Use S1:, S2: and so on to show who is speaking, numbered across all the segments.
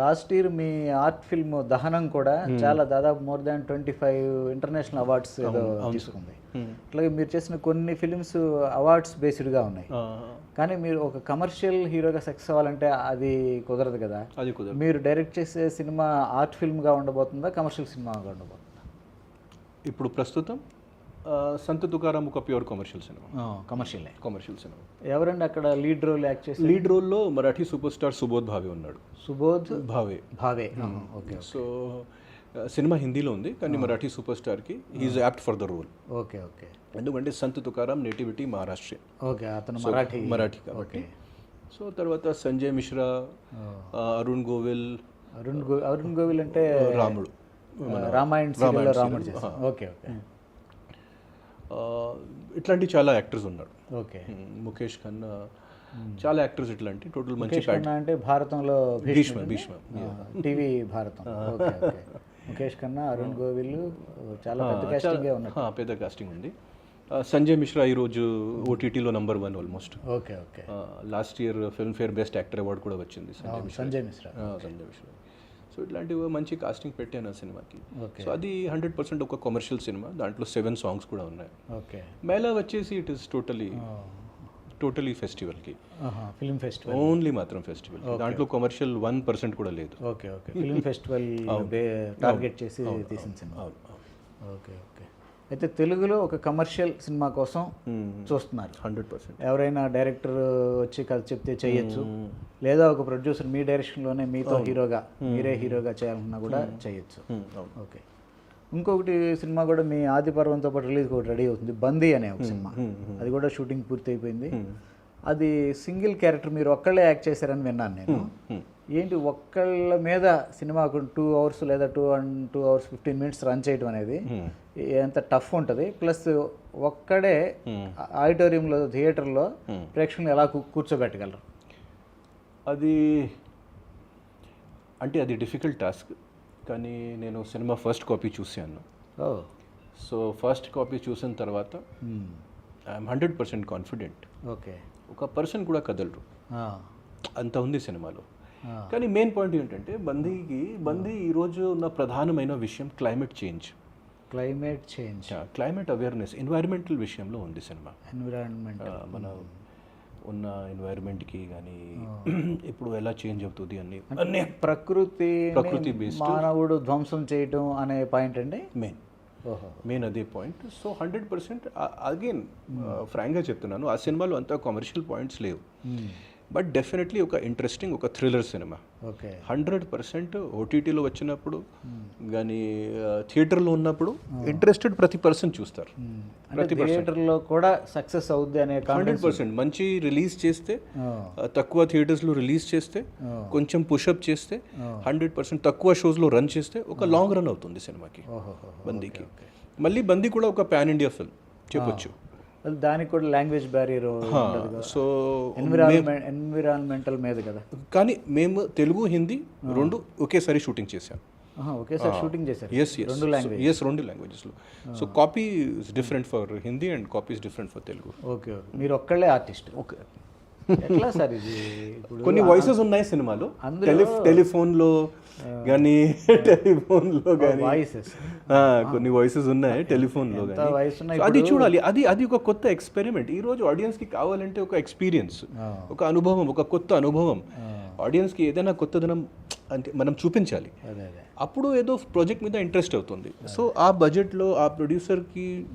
S1: Last year మీ art film దహనం కూడా చాలా దాదాపు more than twenty five international awards ఏదో తీసుకుంది. అట్లాగే మీరు చేసిన కొన్ని ఫిలిమ్స్ అవార్డ్స్ బేస్డ్గా ఉన్నాయి. కానీ మీరు ఒక కమర్షియల్ హీరోగా సక్సెస్ అవ్వాలంటే అది కుదరదు కదా.
S2: అది కుదరదు.
S1: మీరు డైరెక్ట్ చేసే సినిమా ఆర్ట్ ఫిల్మ్గా ఉండబోతుందా కమర్షియల్ సినిమాగా ఉండబోతుందా?
S2: ఇప్పుడు ప్రస్తుతం సంత తుకారాం ఒక ప్యూర్ కమర్షియల్ సినిమా
S1: కమర్షియలే
S2: కమర్షియల్ సినిమా
S1: ఎవరండి అక్కడ లీడ్ రోల్ యాక్ట్ చేసి
S2: లీడ్ రోల్లో మరాఠీ సూపర్ స్టార్ సుబోధ్ భావే ఉన్నాడు.
S1: Subodh
S2: Bhave.
S1: Bhave. Okay
S2: so cinema హిందీలో ఉంది కానీ Marathi super స్టార్కి he's apt for the role
S1: okay okay.
S2: ఎందుకంటే సంత్ తుకారాం నేటివిటీ మహారాష్ట్ర.
S1: ఓకే అతను మరాఠీ
S2: మరాఠీ కాబట్టి. సో తర్వాత సంజయ్ మిశ్రా అరుణ్ గోవిల్
S1: అరుణ్ గో అరుణ్ గోవిల్ అంటే
S2: రాముడు.
S1: రామాయణ రాముడు ఓకే ఓకే.
S2: ఆ, ఇట్లాంటి చాలా యాక్టర్స్ ఉన్నారు.
S1: ఓకే.
S2: ముఖేష్ ఖన్నా చాలా యాక్టర్స్ ఇట్లాంటి టోటల్ మంచి
S1: అంటే భారతంలో
S2: భీష్మ భీష్మ
S1: టీవీ భారతం. ముఖేష్ ఖన్నా అరుణ్ గోవిల్ చాలా పెద్ద
S2: కాస్టింగ్ ఉంది. సంజయ్ మిశ్రా ఈరోజు ఓటీటీలో number one almost
S1: okay okay.
S2: Last year Filmfare best actor award కూడా వచ్చింది సంజయ్ మిశ్రా.
S1: సంజయ్ మిశ్రా
S2: సో ఇట్లాంటివి మంచి కాస్టింగ్ పెట్టాను ఆ సినిమాకి.
S1: ఓకే.
S2: సో అది హండ్రెడ్ పర్సెంట్ ఒక కమర్షియల్ సినిమా దాంట్లో సెవెన్ సాంగ్స్ కూడా ఉన్నాయి.
S1: ఓకే.
S2: మేళా వచ్చేసి ఇట్ ఇస్ టోటలీ టోటలీ ఫెస్టివల్కి
S1: ఫిల్మ్ ఫెస్టివల్
S2: ఓన్లీ మాత్రం ఫెస్టివల్ దాంట్లో కమర్షియల్ వన్ పర్సెంట్ కూడా లేదు.
S1: Okay okay. Film festival target చేసి తీసిన సినిమా ఓకే ఓకే. అయితే తెలుగులో ఒక కమర్షియల్ సినిమా కోసం చూస్తున్నారు.
S2: Hundred percent.
S1: ఎవరైనా డైరెక్టర్ వచ్చి కథ చెప్తే చేయొచ్చు. లేదా ఒక ప్రొడ్యూసర్ మీ డైరెక్షన్లోనే మీతో హీరోగా మీరే హీరోగా చేయాలన్నా కూడా చేయొచ్చు. ఓకే. ఇంకొకటి సినిమా కూడా మీ ఆది పర్వంతో పాటు రిలీజ్ ఒకటి రెడీ అవుతుంది. బందీ అనే ఒక సినిమా. అది కూడా షూటింగ్ పూర్తి అయిపోయింది అది సింగిల్ క్యారెక్టర్ మీరు ఒక్కళ్ళే యాక్ట్ చేశారని విన్నాను నేను. ఏంటి ఒక్కళ్ళ మీద సినిమా టూ అవర్స్ లేదా two and two hours fifteen minutes run చేయడం అనేది ఎంత టఫ్ ఉంటుంది. ప్లస్ ఒక్కడే ఆడిటోరియంలో థియేటర్లో ప్రేక్షకులను ఎలా కూర్చోబెట్టగలరు?
S2: అది అంటే అది డిఫికల్ట్ టాస్క్. కానీ నేను సినిమా ఫస్ట్ కాపీ చూశాను.
S1: ఓ.
S2: సో ఫస్ట్ కాపీ చూసిన తర్వాత I'm hundred percent confident.
S1: Okay.
S2: ఒక పర్సన్ కూడా కదలరు. అంత ఉంది సినిమాలో. కానీ మెయిన్ పాయింట్ ఏంటంటే బందీకి బందీ ఈరోజు ఉన్న ప్రధానమైన విషయం climate change.
S1: Climate change.
S2: Climate awareness environmental విషయంలో ఉంది సినిమా.
S1: ఎన్విరాన్మెంట్
S2: మన ఉన్న ఎన్వైరన్మెంట్కి కానీ ఇప్పుడు ఎలా చేంజ్ అవుతుంది అన్ని అన్నీ
S1: ప్రకృతి
S2: ప్రకృతి.
S1: మానవుడు ధ్వంసం చేయటం అనే పాయింట్ అండి
S2: మెయిన్. మెయిన్ అదే point. So hundred percent again ఫ్రాంక్గా చెప్తున్నాను. ఆ సినిమాలో అంత కమర్షియల్ పాయింట్స్ లేవు. బట్ డెఫినెట్లీ ఒక ఇంట్రెస్టింగ్ ఒక thriller cinema.
S1: Okay.
S2: Hundred percent ఓటీటీలో వచ్చినప్పుడు కానీ థియేటర్లో ఉన్నప్పుడు ఇంట్రెస్టెడ్ ప్రతి పర్సన్ చూస్తారు.
S1: అంటే థియేటర్లో కూడా సక్సెస్ అవుద్ది అనే
S2: హండ్రెడ్ పర్సెంట్. మంచి రిలీజ్ చేస్తే ఆ, తక్కువ థియేటర్స్లో రిలీజ్ చేస్తే కొంచెం పుషప్ చేస్తే హండ్రెడ్ పర్సెంట్ తక్కువ షోస్లో రన్ చేస్తే ఒక లాంగ్ రన్ అవుతుంది సినిమాకి. బందీకి. మళ్ళీ బందీ కూడా ఒక పాన్ ఇండియా ఫిల్మ్. చెప్పొచ్చు.
S1: దానికి కూడా language barrier
S2: so
S1: environment environmental మీద కదా.
S2: కానీ మేము తెలుగు హిందీ రెండు ఒకేసారి షూటింగ్ చేశాం.
S1: ఒకేసారి షూటింగ్ చేశారు.
S2: ఎస్ ఎస్ ఎస్ రెండు లాంగ్వేజెస్లో so copy is different for Hindi and copy is different for Telugu.
S1: Okay okay. మీరు ఒక్కళ్ళే ఆర్టిస్ట్
S2: ఓకే.
S1: ఎట్లా సార్ ఇది?
S2: కొన్ని వాయిసెస్ ఉన్నాయి సినిమాలో. టెలి టెలిఫోన్లో కానీ టెలిఫోన్లో కానీ
S1: వాయిసెస్
S2: కొన్ని వాయిసెస్ ఉన్నాయి టెలిఫోన్లో కానీ
S1: వాయిస్ ఉన్నాయి
S2: సో అది చూడాలి. అది అది ఒక కొత్త ఎక్స్పెరిమెంట్ ఈ రోజు ఆడియన్స్కి కావాలంటే ఒక ఎక్స్పీరియన్స్ ఒక అనుభవం ఒక కొత్త అనుభవం. ఆడియన్స్కి ఏదైనా కొత్తదనం అంటే మనం చూపించాలి. అప్పుడు ఏదో ప్రాజెక్ట్ మీద ఇంట్రెస్ట్ అవుతుంది. సో ఆ బడ్జెట్లో ఆ ప్రొడ్యూసర్కి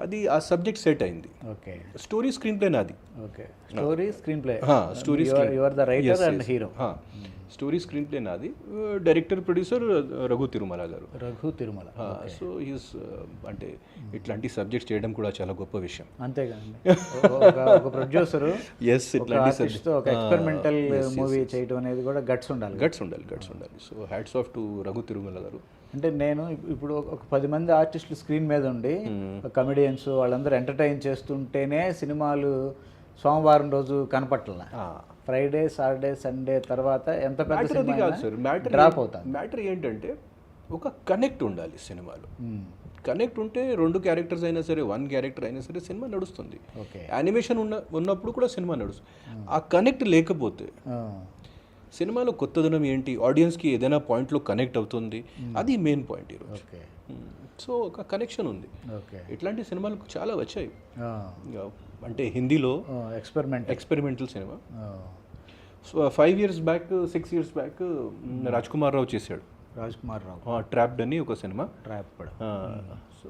S2: అది ఆ సబ్జెక్ట్ సెట్ అయింది.
S1: ఓకే.
S2: స్టోరీ స్క్రీన్ ప్లే నాది.
S1: Okay. Story screenplay
S2: story
S1: you are the writer and hero
S2: story screenplay నాది director producer Raghu Tirumala garu.
S1: Raghu Tirumala.
S2: So is అంటే ఇట్లాంటి సబ్జెక్ట్స్ చేయడం కూడా చాలా గొప్ప విషయం.
S1: అంతేగాండి ఒక ఒక ప్రొడ్యూసర్
S2: ఎస్ ఇట్లాంటి
S1: ఒక ఎక్స్పెరిమెంటల్ మూవీ చేయడం అనేది కూడా గట్స్ ఉండాలి.
S2: గట్స్ ఉండాలి గట్స్ ఉండాలి. So hats off to Raghu Tirumala garu.
S1: అంటే నేను ఇప్- ఇప్పుడు ఒక- పది మంది ఆర్టిస్టులు స్క్రీన్ మీద ఉండి కమెడియన్స్ వాళ్ళందరూ ఎంటర్టైన్ చేస్తుంటేనే సినిమాలు సోమవారం రోజు కనపట్ల ఫ్రైడే సాటర్డే సండే తర్వాత ఎంత పెద్ద
S2: మ్యాటర్ అది
S1: సినిమా
S2: కాదు సార్. మ్యాటర్
S1: డ్రాప్ అవుతాను
S2: మ్యాటర్ ఏంటంటే ఒక కనెక్ట్ ఉండాలి సినిమాలో. కనెక్ట్ ఉంటే రెండు క్యారెక్టర్స్ అయినా సరే వన్ క్యారెక్టర్ అయినా సరే సినిమా నడుస్తుంది.
S1: ఓకే
S2: యానిమేషన్ ఉన్న ఉన్నప్పుడు కూడా సినిమా నడుస్తుంది. ఆ కనెక్ట్ లేకపోతే సినిమాలో కొత్తదనం ఏంటి? ఆడియన్స్కి ఏదైనా పాయింట్లో కనెక్ట్ అవుతుంది. అది మెయిన్ పాయింట్ ఈరోజు. సో ఒక కనెక్షన్ ఉంది.
S1: ఓకే
S2: ఇట్లాంటి సినిమాలు చాలా వచ్చాయి. అంటే హిందీలో
S1: experiment
S2: experimental cinema so five years back six years back Raj Kumar Rao చేశాడు.
S1: రాజ్ కుమార్ రావు
S2: ట్రాప్డ్ అని ఒక సినిమా
S1: ట్రాప్
S2: సో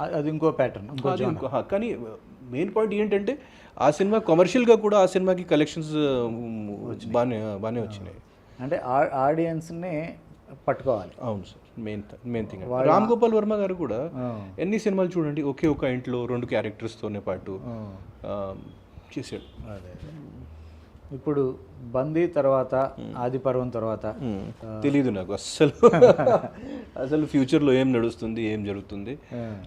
S1: అది ఇంకో ప్యాటర్న్ ఇంకో
S2: కానీ మెయిన్ పాయింట్ ఏంటంటే ఆ సినిమా కమర్షియల్గా కూడా ఆ సినిమాకి కలెక్షన్స్ బాగానే బాగానే వచ్చినాయి.
S1: అంటే ఆడియన్స్ని పట్టుకోవాలి.
S2: అవును sir main main thing Ram Gopal Varma garu కూడా ఎన్ని సినిమాలు చూడండి ఒకే ఒక ఇంట్లో రెండు క్యారెక్టర్స్తోనే పాటు చేశాడు.
S1: అదే. ఇప్పుడు బందీ తర్వాత ఆది పర్వం తర్వాత
S2: తెలీదు నాకు అస్సలు. అసలు ఫ్యూచర్లో ఏం నడుస్తుంది ఏం జరుగుతుంది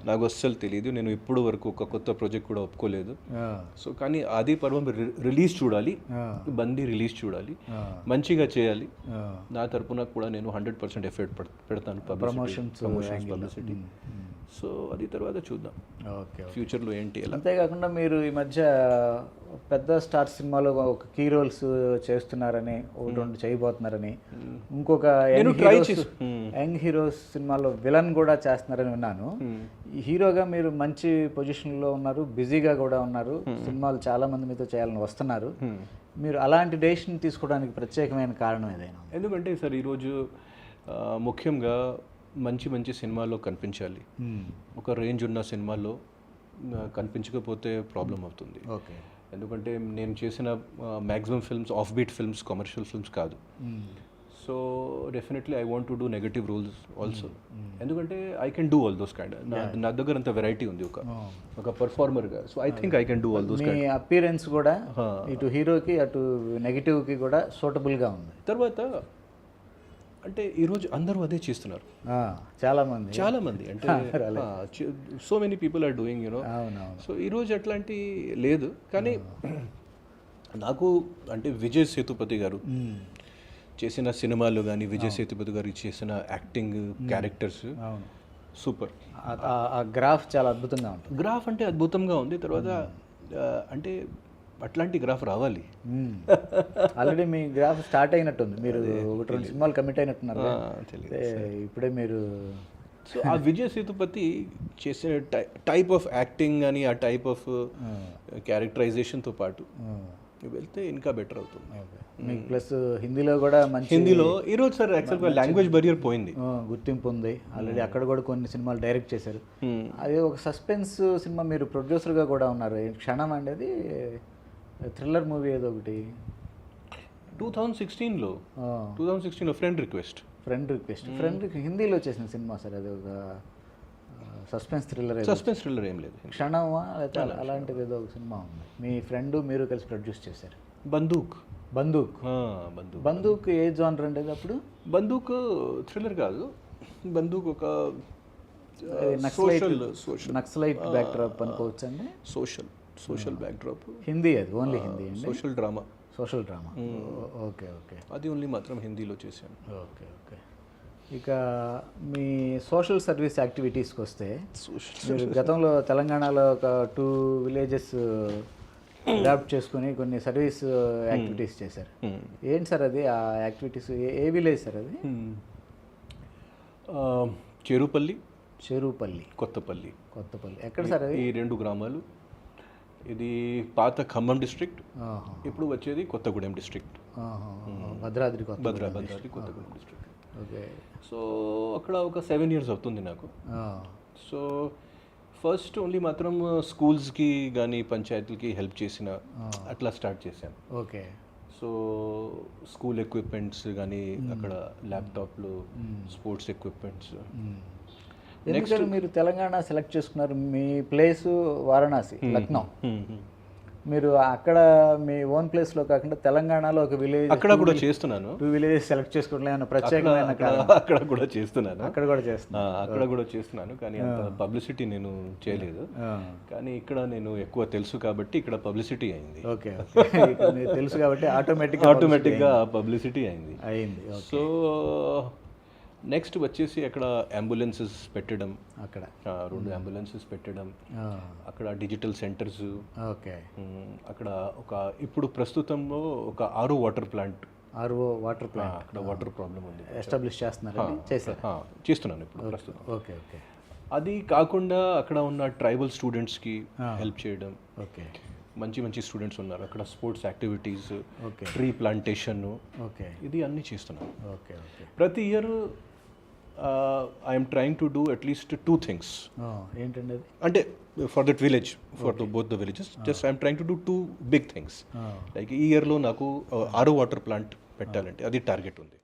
S2: నాకు అస్సలు తెలియదు నేను ఇప్పుడు వరకు ఒక కొత్త ప్రాజెక్ట్ కూడా ఒప్పుకోలేదు. సో కానీ ఆది పర్వం రిలీజ్ చూడాలి బందీ రిలీజ్ చూడాలి మంచిగా చేయాలి. నా తరపున కూడా నేను హండ్రెడ్ పర్సెంట్ ఎఫర్ట్ పెడతాను ప్రమోషన్స్ పబ్లిసిటీ. సో అది తర్వాత చూద్దాం.
S1: ఓకే
S2: ఫ్యూచర్లో ఏంటి
S1: అంతేకాకుండా మీరు ఈ మధ్య పెద్ద స్టార్ సినిమాలో ఒక కీ రోల్స్ చేస్తున్నారని ఒకటి రెండు చేయబోతున్నారని. ఇంకొక
S2: నేను
S1: young heroes
S2: Hmm.
S1: Young heroes సినిమాలో విలన్ కూడా చేస్తున్నారని విన్నాను. హీరోగా మీరు మంచి పొజిషన్లో ఉన్నారు బిజీగా కూడా ఉన్నారు. సినిమాలు చాలా మంది మీతో చేయాలని వస్తున్నారు. మీరు అలాంటి డెసిషన్ తీసుకోవడానికి ప్రత్యేకమైన కారణం ఏదైనా?
S2: ఎందుకంటే సార్ ఈరోజు ముఖ్యంగా మంచి మంచి సినిమాల్లో కనిపించాలి. ఒక రేంజ్ ఉన్న సినిమాల్లో ఆ, కనిపించకపోతే ప్రాబ్లం అవుతుంది.
S1: ఓకే.
S2: ఎందుకంటే నేను చేసిన maximum films off beat films commercial films కాదు. So definitely I want to do negative roles also ఎందుకంటే I can do all those kind నా దగ్గర అంత వెరైటీ ఉంది ఒక
S1: Oh.
S2: ఒక పర్ఫార్మర్గా so I think I can do all those
S1: appearance కూడా ఇటు హీరోకి అటు నెగిటివ్కి కూడా సూటబుల్గా ఉంది.
S2: తర్వాత అంటే ఈరోజు అందరూ అదే చేస్తున్నారు.
S1: ఆ, చాలా మంది
S2: చాలా మంది అంటే so many people are doing you know so ఈరోజు అట్లాంటి లేదు. కానీ నాకు అంటే విజయ్ సేతుపతి గారు. చేసిన సినిమాలు కానీ విజయ్ సేతుపతి గారు చేసిన యాక్టింగ్ క్యారెక్టర్స్ సూపర్.
S1: గ్రాఫ్ చాలా అద్భుతంగా ఉంటుంది.
S2: గ్రాఫ్ అంటే అద్భుతంగా ఉంది. తర్వాత అంటే అట్లాంటి గ్రాఫ్ రావాలి.
S1: ఆల్రెడీ మీ గ్రాఫ్ స్టార్ట్ అయినట్టుంది. మీరు ఒకటి రెండు సినిమాలు కమిట్ అయినట్టున్నారు ఇప్పుడే మీరు
S2: సో ఆ విజయ్ సేతుపతి చేసే టైప్ ఆఫ్ యాక్టింగ్ కానీ ఆ టైప్ ఆఫ్ క్యారెక్టరైజేషన్తో పాటు వెళ్తే ఇంకా బెటర్ అవుతుంది.
S1: ప్లస్ హిందీలో కూడా మంచి
S2: హిందీలో ఈరోజు సార్ యాక్చువల్గా లాంగ్వేజ్ బరియర్ పోయింది.
S1: గుర్తింపు ఉంది. ఆల్రెడీ అక్కడ కూడా కొన్ని సినిమాలు డైరెక్ట్ చేశారు. అది ఒక సస్పెన్స్ సినిమా మీరు ప్రొడ్యూసర్గా కూడా ఉన్నారు. క్షణం అండి అది. థ్రిల్లర్ మూవీ ఏదో ఒకటి.
S2: టూ థౌజండ్ సిక్స్టీన్లో టూ థౌజండ్ సిక్స్టీన్లో friend request.
S1: Friend request. Friend హిందీలో చేసిన సినిమా సార్ అది ఒక సస్పెన్స్ థ్రిల్లర్
S2: సస్పెన్స్ థ్రిల్లర్ ఏం లేదు.
S1: క్షణమా లేకపోతే అలాంటిది ఏదో ఒక సినిమా ఉంది. మీ ఫ్రెండ్ మీరు కలిసి ప్రొడ్యూస్ చేశారు.
S2: బందూక్.
S1: బందూక్.
S2: బందూక్.
S1: బందూక్ ఏ జానర్ అంటే అది అప్పుడు?
S2: బందూక్ థ్రిల్లర్ కాదు. బందూక్ ఒక
S1: naxalite
S2: social social
S1: naxalite backdrop అనుకోవచ్చు అండి
S2: సోషల్ సోషల్ బ్యాక్డ్రాప్.
S1: హిందీ అది only Hindi
S2: social drama.
S1: Social drama. Okay okay.
S2: అది ఓన్లీ మాత్రం హిందీలో చేశాను.
S1: Okay okay. ఇక మీ సోషల్ సర్వీస్ యాక్టివిటీస్కి వస్తే మీరు గతంలో తెలంగాణలో ఒక టూ విలేజెస్ అడాప్ట్ చేసుకుని కొన్ని సర్వీస్ యాక్టివిటీస్ చేశారు. ఏంటి సార్ అది? ఆ యాక్టివిటీస్ ఏ విలేజ్ సార్ అది?
S2: చెరుపల్లి.
S1: చెరువుపల్లి
S2: కొత్తపల్లి.
S1: కొత్తపల్లి. ఎక్కడ సార్ అది?
S2: ఈ రెండు గ్రామాలు. ఇది పాత ఖమ్మం డిస్ట్రిక్ట్ ఇప్పుడు వచ్చేది కొత్తగూడెం డిస్ట్రిక్ట్.
S1: భద్రాద్రి కొత్త
S2: Bhadra Bhadradri Kothagudem district.
S1: Okay.
S2: So అక్కడ ఒక సెవెన్ ఇయర్స్ అవుతుంది నాకు. సో ఫస్ట్ ఓన్లీ మాత్రం స్కూల్స్కి కానీ పంచాయతీలకి హెల్ప్ చేసిన అట్లా స్టార్ట్ చేశాను.
S1: ఓకే.
S2: సో స్కూల్ ఎక్విప్మెంట్స్ కానీ అక్కడ ల్యాప్టాప్లు స్పోర్ట్స్ ఎక్విప్మెంట్స్.
S1: మ్మ్. ఎందుకని మీరు తెలంగాణ సెలెక్ట్ చేసుకున్నారు మీ ప్లేస్ వారణాసి లక్నో. మీరు అక్కడ మీ ఓన్ ప్లేస్లో కాకుండా తెలంగాణలో ఒక విలేజ్
S2: అక్కడ కూడా చేస్తున్నాను.
S1: టూ విలేజెస్ సెలెక్ట్ చేసుకోవడం ప్రత్యేకమైన
S2: అక్కడ కూడా చేస్తున్నాను.
S1: అక్కడ కూడా చేస్తున్నారు
S2: ఆ, అక్కడ కూడా చేస్తున్నాను కానీ అంత పబ్లిసిటీ నేను చేయలేదు. కానీ ఇక్కడ నేను ఎక్కువ తెలుసు కాబట్టి ఇక్కడ పబ్లిసిటీ అయింది.
S1: ఓకే తెలుసు కాబట్టి ఆటోమేటిక్
S2: ఆటోమేటిక్గా పబ్లిసిటీ అయింది.
S1: అయింది.
S2: సో నెక్స్ట్ వచ్చేసి అక్కడ అంబులెన్సెస్ పెట్టడం.
S1: అక్కడ.
S2: రెండు అంబులెన్సెస్ పెట్టడం. అక్కడ డిజిటల్ సెంటర్స్.
S1: ఓకే.
S2: అక్కడ ఒక ఇప్పుడు ప్రస్తుతంలో ఒక ఆరు water plant.
S1: RO water plant.
S2: అక్కడ వాటర్ ప్రాబ్లం ఉంది.
S1: ఎస్టాబ్లిష్ చేస్తున్నారండి? చేశారు.
S2: చేస్తున్నాను ఇప్పుడు ప్రస్తుతం.
S1: Okay okay.
S2: అది కాకుండా అక్కడ ఉన్న ట్రైబల్ స్టూడెంట్స్కి హెల్ప్ చేయడం.
S1: ఓకే.
S2: మంచి మంచి స్టూడెంట్స్ ఉన్నారు. అక్కడ sports activities tree plantation.
S1: Okay.
S2: ఇది అన్నీ చేస్తున్నాను.
S1: Okay okay.
S2: ప్రతి year I'm trying to do at least two things
S1: ఏంటండి
S2: అంటే for that village for the both the villages just I'm trying to do two big things like ఈ ఇయర్లో నాకు ఆరో వాటర్ ప్లాంట్ పెట్టాలంటే అది టార్గెట్ ఉంది.